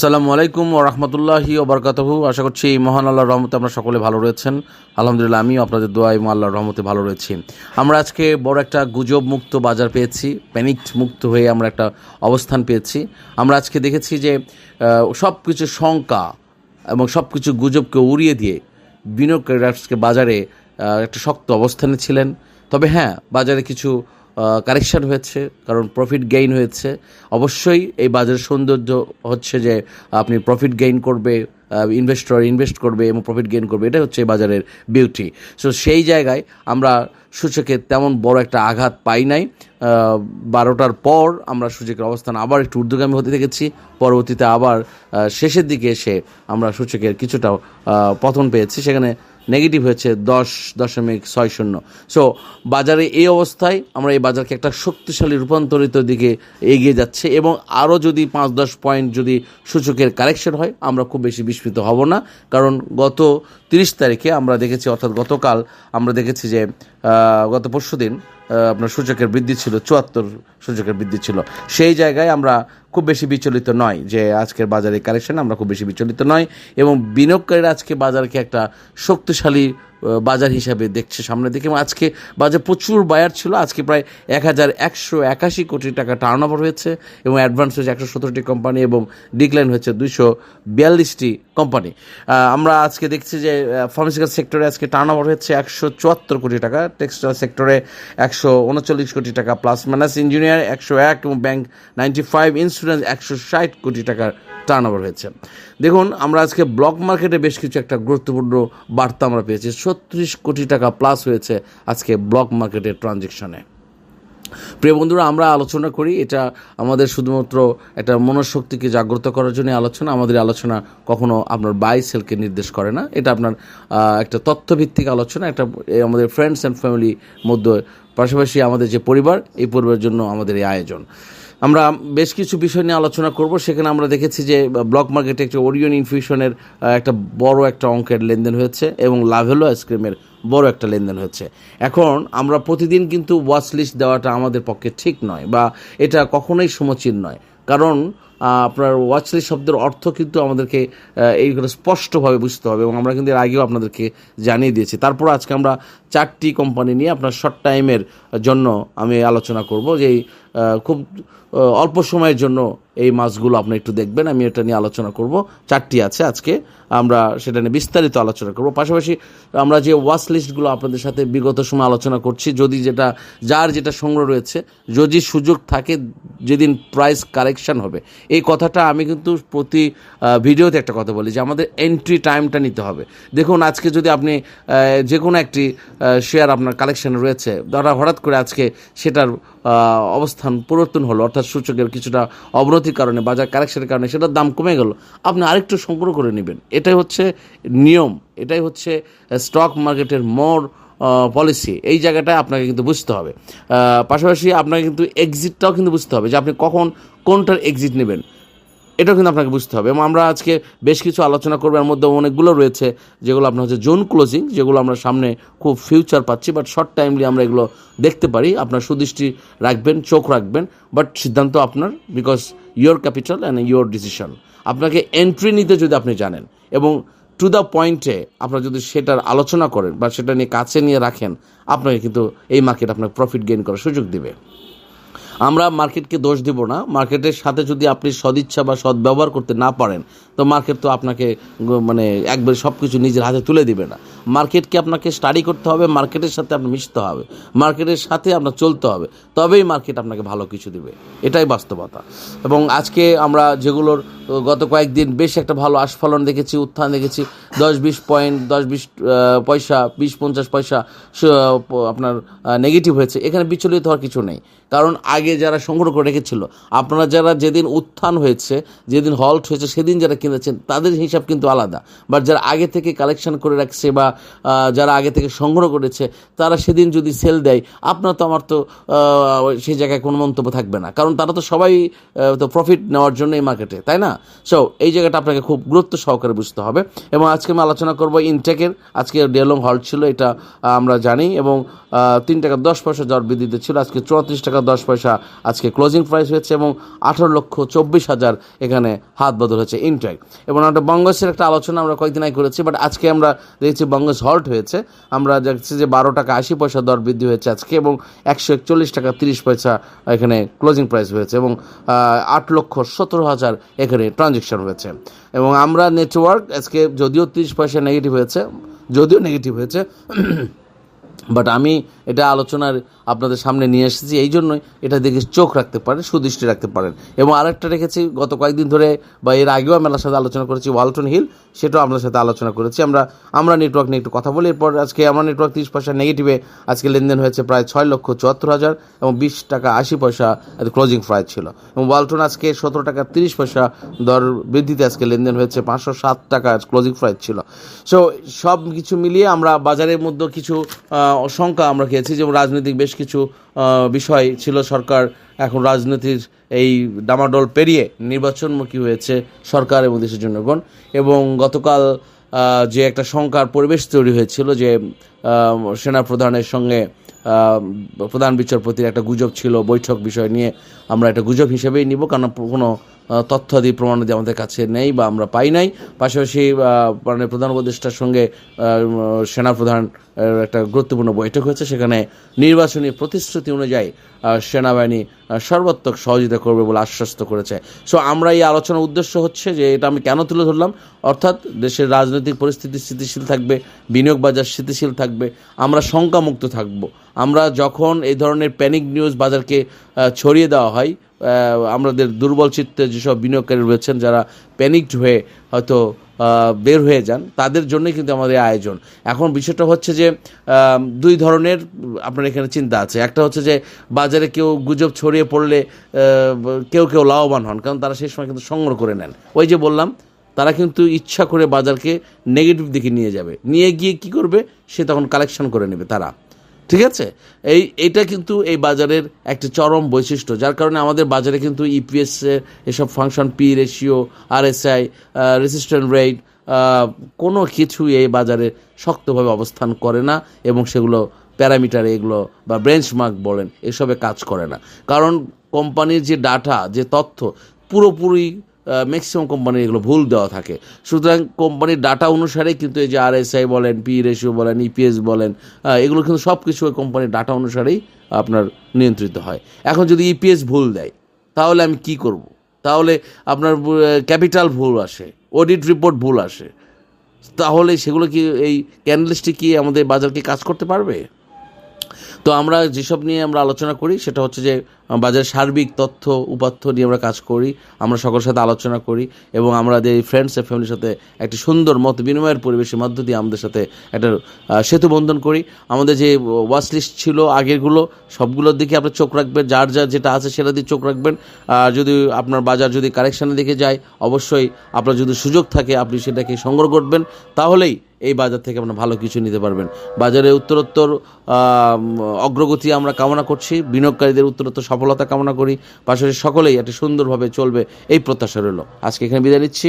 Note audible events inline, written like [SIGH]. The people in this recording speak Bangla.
আসসালামু আলাইকুম ও রহমতুল্লাহি ওবরকাতহু আশা করছি এই মহান আল্লাহর রহমতে আমরা সকলে ভালো রয়েছেন। আলহামদুলিল্লাহ, আমিও আপনাদের দোয়া এবং আল্লাহর রহমতে ভালো রয়েছি। আমরা আজকে বড় একটা গুজব মুক্ত বাজার পেয়েছি প্যানিক মুক্ত হয়ে আমরা একটা অবস্থান পেয়েছি। আমরা আজকে দেখেছি যে সব কিছু শঙ্কা এবং সব কিছু গুজবকে উড়িয়ে দিয়ে বিনিয়োগকারীরা আজকে বাজারে একটা শক্ত অবস্থানে ছিলেন। তবে হ্যাঁ বাজারে কিছু কারেকশন হয়েছে, কারণ প্রফিট গেইন হয়েছে। অবশ্যই এই বাজারের সৌন্দর্য হচ্ছে যে আপনি প্রফিট গেইন করবে ইনভেস্টর ইনভেস্ট করবে এবং প্রফিট গেইন করবে এটা হচ্ছে বাজারের বিউটি সো সেই জায়গায় আমরা সূচকে তেমন বড় একটা আঘাত পাই নাই। বারোটার পর আমরা সূচকের অবস্থান আবার একটু ঊর্ধ্বগামী হতে দেখেছি। পরবর্তীতে আবার শেষের দিকে এসে আমরা সূচকের কিছুটা পতন পেয়েছি। সেখানে নেগেটিভ হয়েছে দশ দশমিক ছয় শূন্য। সো বাজারে এই অবস্থায় আমরা এই বাজারকে একটা শক্তিশালী রূপান্তরিত দিকে এগিয়ে যাচ্ছে এবং আরও যদি পাঁচ দশ পয়েন্ট যদি সূচকের কারেকশন হয়, আমরা খুব বেশি বিস্মিত হব না। কারণ গত তিরিশ তারিখে আমরা দেখেছি, অর্থাৎ গতকাল আমরা দেখেছি যে গত পরশু দিন আপনার সূচকের বৃদ্ধি ছিল, চুয়াত্তর সূচকের বৃদ্ধি ছিল। সেই জায়গায় আমরা খুব বেশি বিচলিত নয় যে আজকের বাজারে কালেকশন আমরা খুব বেশি বিচলিত নয়। এবং বিনিয়োগকারীরা আজকে বাজারকে একটা শক্তিশালী বাজার হিসাবে দেখছে সামনের দিকে। এবং আজকে বাজার প্রচুর বায়ার ছিল। আজকে প্রায় এক হাজার একশো একাশি কোটি টাকা টার্ন ওভার হয়েছে এবং অ্যাডভান্স হয়েছে একশো সতেরোটি কোম্পানি এবং ডিক্লাইন হয়েছে দুইশো বিয়াল্লিশটি কোম্পানি আমরা আজকে দেখছি যে ফার্মাসিক্যাল সেক্টরে আজকে টার্ন ওভার হয়েছে একশো চুয়াত্তর কোটি টাকা টেক্সটাইল সেক্টরে একশো উনচল্লিশ কোটি টাকা প্লাস মাইনাস ইঞ্জিনিয়ার একশো এক এবং ব্যাংক নাইনটি ফাইভ ইন্স্যুরেন্স একশো ষাট কোটি টাকার টার্ন ওভার হয়েছে। দেখুন, আমরা আজকে ব্লক মার্কেটে বেশ কিছু একটা গুরুত্বপূর্ণ বার্তা আমরা পেয়েছি। ছত্রিশ কোটি টাকা প্লাস হয়েছে আজকে ব্লক মার্কেটের ট্রানজেকশনে প্রিয় বন্ধুরা, আমরা আলোচনা করি এটা আমাদের শুধুমাত্র একটা মনশক্তিকে জাগ্রত করার জন্য আলোচনা, আমাদের আলোচনা কখনো আপনার বাই সেলকে নির্দেশ করে না। এটা আপনার একটা তথ্যভিত্তিক আলোচনা, একটা আমাদের ফ্রেন্ডস অ্যান্ড ফ্যামিলির মধ্যে, পাশাপাশি আমাদের যে পরিবার, এই পরিবারের জন্য আমাদের এই আয়োজন। আমরা বেশ কিছু বিষয় নিয়ে আলোচনা করব। সেখানে আমরা দেখেছি যে ব্লক মার্কেটে একটা ওরিয়ন ইনফিউশনের একটা বড় একটা অঙ্কের লেনদেন হয়েছে এবং লাভেলো আইসক্রিমের বড় একটা লেনদেন হচ্ছে এখন আমরা প্রতিদিন কিন্তু ওয়াচ লিস্ট দেওয়াটা আমাদের পক্ষে ঠিক নয় বা এটা কখনোই সমীচীন নয়। কারণ আপনার ওয়াচ লিস্ট শব্দের অর্থ কিন্তু আমাদেরকে এইগুলো স্পষ্টভাবে বুঝতে হবে এবং আমরা কিন্তু এর আগেও আপনাদেরকে জানিয়ে দিয়েছি। তারপর আজকে আমরা চারটি কোম্পানি নিয়ে আপনার শর্ট টাইমের জন্য আমি আলোচনা করব যে খুব অল্প সময়ের জন্য এই মাছগুলো আপনি একটু দেখবেন, আমি এটা নিয়ে আলোচনা করব। চারটি আছে আজকে, আমরা সেটা নিয়ে বিস্তারিত আলোচনা করব। পাশাপাশি আমরা যে ওয়াচ লিস্টগুলো আপনাদের সাথে বিগত সময় আলোচনা করছি, যদি যেটা, যার যেটা সংগ্রহ রয়েছে, যদি সুযোগ থাকে, যেদিন প্রাইস কারেকশন হবে। এই কথাটা আমি কিন্তু প্রতি ভিডিওতে একটা কথা বলি যে আমাদের এন্ট্রি টাইমটা নিতে হবে। দেখুন, আজকে যদি আপনি যে কোনো একটি শেয়ার আপনার কালেকশনে রয়েছে, ধরা হঠাৎ করে আজকে সেটার অবস্থান পরিবর্তন হলো। অর্থাৎ সূচকের কিছুটা অবনতির কারণে, বাজার কারেকশনের কারণে সেটার দাম কমে গেল। আপনি আরেকটু সংগ্রহ করে নেবেন। এটাই হচ্ছে নিয়ম। এটাই হচ্ছে স্টক মার্কেটের মোর পলিসি এই জায়গাটায় আপনাকে কিন্তু বুঝতে হবে। পাশাপাশি আপনাকে কিন্তু এক্সিটটাও কিন্তু বুঝতে হবে যে আপনি কখন কোনটার এক্সিট নেবেন। এটাও কিন্তু আপনাকে বুঝতে হবে। এবং আমরা আজকে বেশ কিছু আলোচনা করব, এর মধ্যে অনেকগুলো রয়েছে, যেগুলো আপনার হচ্ছে জোন ক্লোজিং, যেগুলো আমরা সামনে খুব ফিউচার পাচ্ছি বাট শর্ট টাইমলি আমরা এগুলো দেখতে পারি। আপনার সুদৃষ্টি রাখবেন, চোখ রাখবেন বাট সিদ্ধান্ত আপনার because your capital and your decision আপনাকে এন্ট্রি নিতে যদি আপনি জানেন, এবং টু দ্য পয়েন্টে আপনারা যদি সেটার আলোচনা করেন, বা সেটা নিয়ে কাছে নিয়ে রাখেন, আপনাকে কিন্তু এই মার্কেট আপনাকে প্রফিট গেইন করার সুযোগ দিবে। আমরা মার্কেটকে দোষ দিব না। মার্কেটের সাথে যদি আপনি সদিচ্ছা বা সদ্ব্যবহার করতে না পারেন তো মার্কেট তো আপনাকে মানে একবার সব কিছু নিজের হাতে তুলে দিবে না। মার্কেটকে আপনাকে স্টাডি করতে হবে মার্কেটের সাথে আপনি মিশতে হবে। মার্কেটের সাথে আপনার চলতে হবে, তবেই মার্কেট আপনাকে ভালো কিছু দিবে। এটাই বাস্তবতা। এবং আজকে আমরা যেগুলোর, গত কয়েকদিন বেশ একটা ভালো আস্ফলন দেখেছি, উত্থান দেখেছি। দশ বিশ পয়েন্ট দশ বিশ পয়সা, বিশ পঞ্চাশ পয়সা আপনার নেগেটিভ হয়েছে। এখানে বিচলিত হওয়ার কিছু নেই। কারণ আগে যারা সংগ্রহ করে রেখেছিল, আপনারা যারা যেদিন উত্থান হয়েছে, যেদিন হল্ট হয়েছে, সেদিন যারা কিনেছেন, তাদের হিসাব কিন্তু আলাদা। বাট যারা আগে থেকে কালেকশন করে রাখছে বা যারা আগে থেকে সংগ্রহ করেছে, তারা সেদিন যদি সেল দেয়, আপনার তো আমার তো সেই জায়গায় কোনো মন্তব্য থাকবে না। কারণ তারা তো সবাই তো প্রফিট নেওয়ার জন্য এই মার্কেটে তাই না? সো এই জায়গাটা আপনাকে খুব গুরুত্ব সহকারে বুঝতে হবে। এবং আজকে আমি আলোচনা করব ইনটেকের আজকে ডেলং হল্ট ছিল, এটা আমরা জানি। এবং তিন টাকা দশ পয়সা জ্বর বৃদ্ধিতে ছিল। আজকে চৌত্রিশ টাকা দশ পয়সা আজকে ক্লোজিং প্রাইস হয়েছে এবং আঠারো লক্ষ চব্বিশ হাজার এখানে হাত বদল হয়েছে ইনটেক এবং একটা বঙ্গসের একটা আলোচনা আমরা কয়েকদিন আগে করেছি বাট আজকে আমরা দেখেছি বঙ্গস হল্ট হয়েছে। আমরা দেখছি যে বারো টাকা আশি পয়সা দর বৃদ্ধি হয়েছে আজকে এবং একশো একচল্লিশ টাকা তিরিশ পয়সা এখানে ক্লোজিং প্রাইস হয়েছে এবং আট লক্ষ সতেরো হাজার এখানে ট্রানজেকশন হয়েছে। এবং আমরা নেটওয়ার্ক আজকে যদিও তিরিশ পয়সা নেগেটিভ হয়েছে, যদিও নেগেটিভ হয়েছে [CLEARS THROAT] বাট আমি এটা আলোচনার আপনাদের সামনে নিয়ে এসেছি। এই জন্যই এটা দেখে চোখ রাখতে পারেন, সুদৃষ্টি রাখতে পারেন। এবং আরেকটা রেখেছি, গত কয়েকদিন ধরে বা এর আগেও আমি আমার সাথে আলোচনা করেছি, ওয়ালটন হিল, সেটাও আপনার সাথে আলোচনা করেছি। আমরা আমরা নেটওয়ার্ক নিয়ে একটু কথা বলি। এরপর আজকে আমার নেটওয়ার্ক তিরিশ পয়সা নেগেটিভে আজকে লেনদেন হয়েছে প্রায় ছয় লক্ষ চুয়াত্তর হাজার এবং বিশ টাকা আশি পয়সা ক্লোজিং প্রাইস ছিল। এবং ওয়ালটন আজকে সতেরো টাকা তিরিশ পয়সা দর বৃদ্ধিতে আজকে লেনদেন হয়েছে, পাঁচশো সাত টাকা ক্লোজিং প্রাইস ছিল। সো সব কিছু মিলিয়ে আমরা বাজারের মধ্যে কিছু শঙ্কা আমরা খেয়েছি যেমন রাজনৈতিক বেশ কিছু বিষয় ছিল সরকার এখন রাজনীতির এই ডামাডোল পেরিয়ে নির্বাচনমুখী হয়েছে সরকার এবং দেশের জনগণ। এবং গতকাল যে একটা শঙ্কার পরিবেশ তৈরি হয়েছিল যে সেনা প্রধানের সঙ্গে প্রধান বিচারপতির একটা গুজব ছিল, বৈঠক বিষয় নিয়ে আমরা একটা গুজব হিসেবেই নিব কারণ কোনো তথ্যাদি প্রমাণাদি আমাদের কাছে নেই বা আমরা পাই নাই। পাশাপাশি মানে প্রধান উপদেষ্টার সঙ্গে সেনাপ্রধান একটা গুরুত্বপূর্ণ বৈঠক হয়েছে। সেখানে নির্বাচনী প্রতিশ্রুতি অনুযায়ী সেনাবাহিনী সর্বাত্মক সহযোগিতা করবে বলে আশ্বস্ত করেছে। সো আমরা এই আলোচনার উদ্দেশ্য হচ্ছে যে, এটা আমি কেন তুলে ধরলাম? অর্থাৎ দেশের রাজনৈতিক পরিস্থিতি স্থিতিশীল থাকবে, বিনিয়োগ বাজার স্থিতিশীল থাকবে, আমরা শঙ্কামুক্ত থাকব। আমরা যখন এই ধরনের প্যানিক নিউজ বাজারকে ছড়িয়ে দেওয়া হয় আমাদের দুর্বল চিত্তে যেসব বিনিয়োগকারী রয়েছেন, যারা প্যানিকড হয়ে হয়তো বের হয়ে যান, তাদের জন্যই কিন্তু আমাদের আয়োজন। এখন বিষয়টা হচ্ছে যে দুই ধরনের আপনার এখানে চিন্তা আছে। একটা হচ্ছে যে, বাজারে কেউ গুজব ছড়িয়ে পড়লে কেউ কেউ লাভবান হন, কারণ তারা সেই সময় কিন্তু সংগ্রহ করে নেন। ওই যে বললাম, তারা কিন্তু ইচ্ছা করে বাজারকে নেগেটিভ দিকে নিয়ে যাবে। নিয়ে গিয়ে কি করবে? সে তখন কালেকশন করে নেবে তারা। ঠিক আছে? এই, এটা কিন্তু এই বাজারের একটা চরম বৈশিষ্ট্য, যার কারণে আমাদের বাজারে কিন্তু ইপিএস এসব function P ratio RSI resistant rate কোনো কিছুই এই বাজারে শক্তভাবে অবস্থান করে না এবং সেগুলো প্যারামিটার এগুলো বা বেঞ্চমার্ক বলেন, এসবে কাজ করে না। কারণ কোম্পানির যে ডাটা, যে তথ্য পুরোপুরি ম্যাক্সিমাম কোম্পানির এগুলো ভুল দেওয়া থাকে। সুতরাং কোম্পানির ডাটা অনুসারে কিন্তু এই যে আরএসআই বলেন পি রেশিও বলেন ইপিএস বলেন আহ, এগুলো কিন্তু সব কিছু ওই কোম্পানির ডাটা অনুসারেই আপনার নিয়ন্ত্রিত হয়। এখন যদি ইপিএস ভুল দেয় তাহলে আমি কি করব? তাহলে আপনার ক্যাপিটাল ভুল আসে অডিট রিপোর্ট ভুল আসে। তাহলে সেগুলো কি এই ক্যান্ডেলস্টিক কি আমাদের বাজারকে কাজ করতে পারবে? তো আমরা যেসব নিয়ে আমরা আলোচনা করি সেটা হচ্ছে যে আহ, বাজারের সার্বিক তথ্য উপাত্য নিয়ে আমরা কাজ করি আমরা সকলের সাথে আলোচনা করি এবং আমাদের ফ্রেন্ডস এর ফ্যামিলির সাথে একটি সুন্দর মত বিনিময়ের পরিবেশের মধ্য দিয়ে আমাদের সাথে একটা সেতু বন্ধন করি। আমাদের যে ওয়াচ লিস্ট ছিল আগেরগুলো সবগুলোর দিকে আপনার চোখ রাখবেন যার যার যেটা আছে সেটা দিয়ে চোখ রাখবেন। যদি আপনার বাজার যদি কারেকশানের দিকে যায় অবশ্যই আপনার যদি সুযোগ থাকে আপনি সেটাকে সংগ্রহ করবেন। তাহলেই এই বাজার থেকে আপনারা ভালো কিছু নিতে পারবেন। বাজারে উত্তরোত্তর অগ্রগতি আমরা কামনা করছি, বিনিয়োগকারীদের উত্তরোত্তর সফলতা কামনা করি, পাশাপাশি সকলেই একটা সুন্দরভাবে চলবে, এই প্রত্যাশা রইল। আজকে এখানে বিদায় নিচ্ছি।